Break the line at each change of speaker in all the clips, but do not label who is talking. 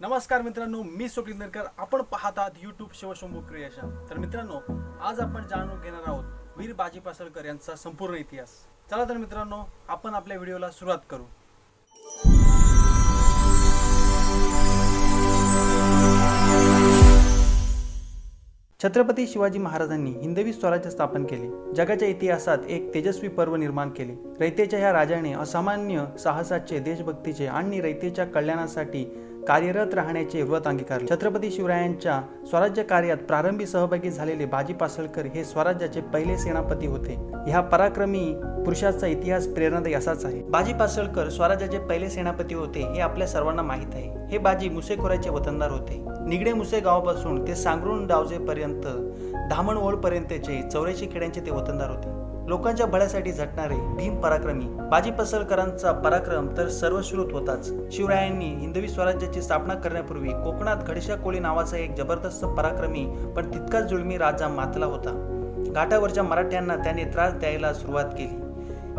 नमस्कार मित्रांनो मी स्वप्नील नरकर. आपण पाहत आहात युट्यूब शिवशंभू क्रिएशन. तर मित्रांनो आज आपण जाणून घेणार आहोत वीर बाजी पासळकर यांचा संपूर्ण इतिहास. चला तर मित्रांनो आपण आपल्या व्हिडिओला सुरुवात करू. छत्रपती शिवाजी महाराजांनी हिंदवी स्वराज्य स्थापन केले. जगाच्या इतिहासात एक तेजस्वी पर्व निर्माण केले. रयतेच्या ह्या राजाने असामान्य साहसाचे देशभक्तीचे आणि रयतेच्या कल्याणासाठी कार्यरत राहण्याचे व्रत अंगीकारले. छत्रपती शिवरायांच्या स्वराज्य कार्यात प्रारंभी सहभागी झालेले बाजी पासळकर हे स्वराज्याचे पहिले सेनापती होते. ह्या पराक्रमी पुरुषाचा इतिहास प्रेरणादायी असाच आहे. बाजी पासळकर स्वराज्याचे पहिले सेनापती होते हे आपल्या सर्वांना माहीत आहे. हे बाजी मुसेखोऱ्याचे वतनदार होते. निगडे मुसे गावापासून ते सांगरून डावजेपर्यंत धामण पर्यंतचे चौऱ्याऐंशी खेड्यांचे ते वतनदार होते. लोकांच्या भल्यासाठी झटणारे भीम पराक्रमी बाजी पसलकरांचा पराक्रम तर सर्वश्रुत होताच. शिवरायांनी हिंदवी स्वराज्याची स्थापना करण्यापूर्वी कोकणात घडशा कोळी नावाचा एक जबरदस्त पराक्रमी पण तितकाच जुळमी राजा मातला होता. घाटावरच्या मराठ्यांना त्याने त्रास द्यायला सुरुवात केली.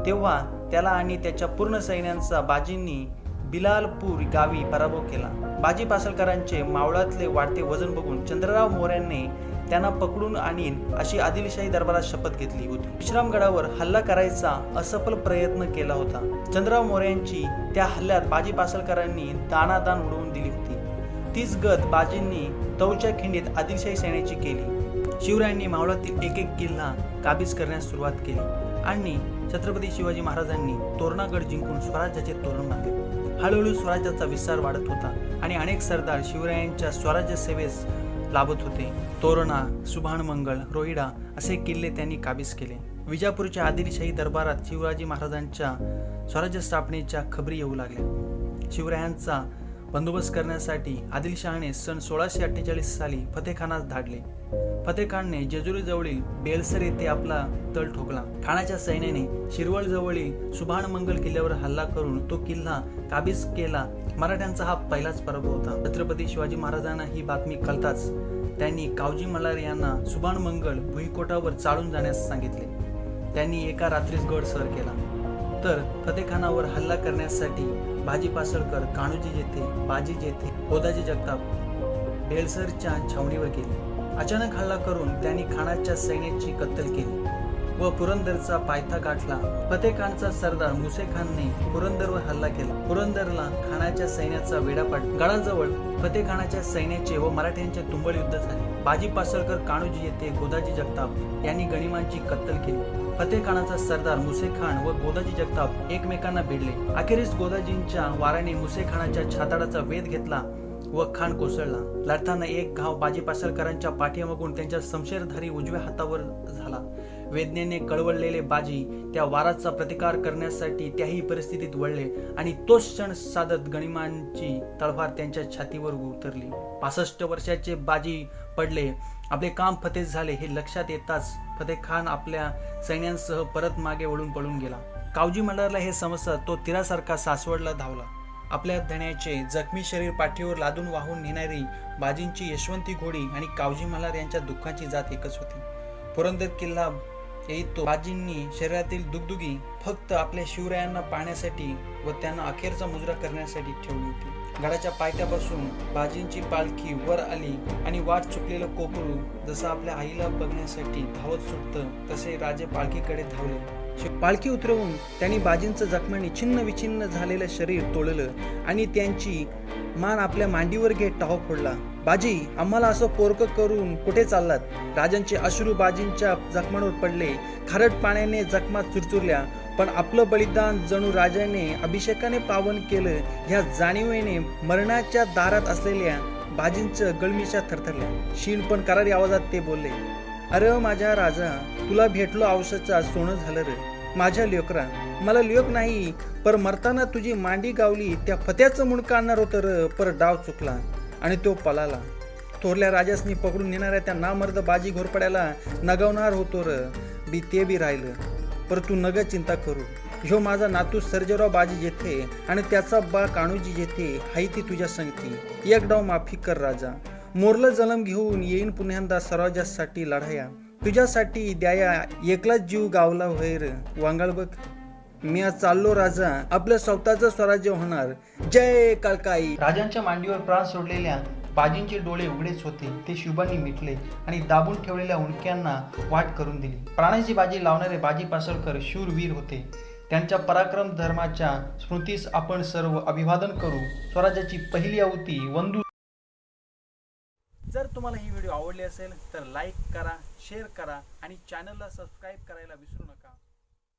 तेव्हा त्याला आणि त्याच्या पूर्ण सैन्यांचा बाजींनी बिलालपूर गावी पराभव केला. बाजी पासलकरांचे मावळातले वाढते वजन बघून चंद्रराव मोऱ्यांनी त्यांना पकडून आणीन अशी आदिलशाही दरबारात शपथ घेतली होती. विश्रामगडावर हल्ला करायचा असफल प्रयत्न केला होता. चंद्रराव मोऱ्यांची त्या हल्ल्यात बाजी पासलकरांनी दानादान उडवून दिली होती. तीच गत बाजींनी तौच्या खिंडीत आदिलशाही सैन्याची केली. शिवरायांनी मावळातील एक एक किल्ला काबीज करण्यास सुरुवात केली आणि छत्रपती शिवाजी महाराजांनी तोरणागड जिंकून स्वराज्याचे तोरण बांधले. हळूहळू स्वराज्याचा विस्तार वाढत होता आणि अनेक सरदार शिवरायांच्या स्वराज्य सेवेस लाभत होते. तोरणा सुभानमंगळ रोहिडा असे किल्ले त्यांनी काबीज केले. विजापूरच्या आदिलशाही दरबारात शिवराजी महाराजांच्या स्वराज्य स्थापनेच्या खबरी येऊ लागल्या. शिवरायांचा बंदोबस्त करण्यासाठी आदिलशहाने सन सोळाशे अठ्ठेचाळीस साली फतेखानास धाडले. फतेखानने जेजुरीजवळील बेलसर येथे आपला तळ ठोकला. खानाच्या सैन्याने शिरवळ जवळील सुभानमंगल किल्ल्यावर हल्ला करून तो किल्ला काबीज केला. मराठ्यांचा हा पहिलाच पराभव होता. छत्रपती शिवाजी महाराजांना ही बातमी कळताच त्यांनी कावजी मल्हार यांना सुभानमंगल भुईकोटावर चालून जाण्यास सांगितले. त्यांनी एका रात्रीच गड सर केला. तर फतेखानावर हल्ला करण्यासाठी बाजी पासळकर काणूजी जेथे बाजी जेथे होदाजी जगताप बेलसरच्या छावणीवर गेले. अचानक हल्ला करून त्यांनी खानाच्या सैन्याची कत्तल केली व पुरंदरचा पायथा गाठला. फतेखानचा सरदार मुसेखानने पुरंदरवर हल्ला केला. पुरंदरला खानाच्या सैन्याचा वेडापाट गडाजवळ फतेखानाच्या सैन्याचे व मराठ्यांचे तुंबळ युद्ध झाले. बाजी पासळकर काणूजी येथे गोदाजी जगताप यांनी गणिमांची कत्तल केली. फतेखानाचा सरदार मुसे खान व गोदाजी जगताप एकमेकांना भिडले. अखेरीस गोदाजींच्या वाराने मुसे खानाच्या छाताडाचा वेध घेतला व खान कोसळला. लढताना एक घाव बाजी पासळकरांच्या पाठीमागून त्यांच्या समशेरधारी उजव्या हातावर झाला. वेदनेने कळवळलेले बाजी त्या वाराचा प्रतिकार करण्यासाठी त्याही परिस्थितीत वळले आणि तोच क्षण साधत गणिमांची तलवार त्यांच्या छातीवर उतरली. पासष्ट वर्षाचे बाजी पडले. आपले काम फतेज झाले हे लक्षात येताच फतेह खान आपल्या सैन्यांसह परत मागे वळून पळून गेला. कावजी मंडळाला हे समजतात तो तिरासारखा सासवडला धावला. आपल्या धण्याचे जखमी शरीर पाठीवर लादून वाहून नेणारी बाजींची यशवंती घोडी आणि कावजी मल्हार यांच्या दुःखाची जात एकच होती. पुरंदर किल्ला येतो बाजींनी शरीरातील दुगदुगी फक्त आपल्या शिवरायांना पाहण्यासाठी व त्यांना अखेरचा मुजरा करण्यासाठी ठेवली होती. गडाच्या पायथ्यापासून बाजींची पालखी वर आली आणि वाट चुकलेलं कोकरू जसं आपल्या आईला बघण्यासाठी धावत सुटतं तसे राजे पालखीकडे धावले. पालखी उतरवून त्यांनी बाजींचं जखमाने छिन्न विछिन्न झालेलं शरीर तोडलं आणि त्यांची मान आपल्या मांडीवर घेत टाव फोडला. बाजी आम्हाला असं पोरक करून कुठे चाललात? राजांचे अश्रू बाजींच्या जखमांवर पडले. खारट पाण्याने जखमा चुरचुरल्या. पण आपलं बलिदान जणू राजाने अभिषेकाने पावन केलं. ह्या जाणीवेने मरणाच्या दारात असलेल्या बाजींचं गळमिशा थरथरल्या. शीण पण करारी आवाजात ते बोलले अरे माझ्या राजा तुला भेटलो औषधाचा सोनं झालं रे. माझ्या लेकरा मला लेक नाही पर मरताना तुझी मांडी गावली त्या फत्याचं मुंडकं आणणार होतं र पर डाव चुकला. आणि तो पळाला थोरल्या राजासनी पकडून नेणाऱ्या त्या नामर्द बाजी घोरपड्याला नगवणार होतो र. बी ते बी राहिलं. पर तू नग चिंता करू. ह्यो माझा नातू सर्जेराव बाजी जेथे आणि त्याचा बा काणूजी जेथे हाई ती तुझ्या संगती. एक डाव माफी कर राजा. मोरलं जलम घेऊन येईन पुन्ह्यांदा सरावजासाठी लढाया. तुझ्यासाठी द्याया एकलाच जीव गावला होय र. वांगाळ बघ. मी आज चाललो राजा. आपलं स्वतःचं स्वराज्य होणार. जय काळकाई राजांच्या मांडीवर प्राण सोडलेल्या बाजींचे डोळे उघडेच होते. ते शुभांनी मिटले आणि दाबून ठेवलेल्या उंडक्यांना वाट करून दिली. प्राणाची बाजी लावणारे बाजी पासळकर शूरवीर होते. त्यांच्या पराक्रम धर्माच्या स्मृतीस आपण सर्व अभिवादन करू. स्वराज्याची पहिली आहुती वंदू जर तुम्हाला ही व्हिडिओ आवडली असेल तर लाईक करा शेअर करा आणि चॅनलला सबस्क्राईब करायला विसरू नका.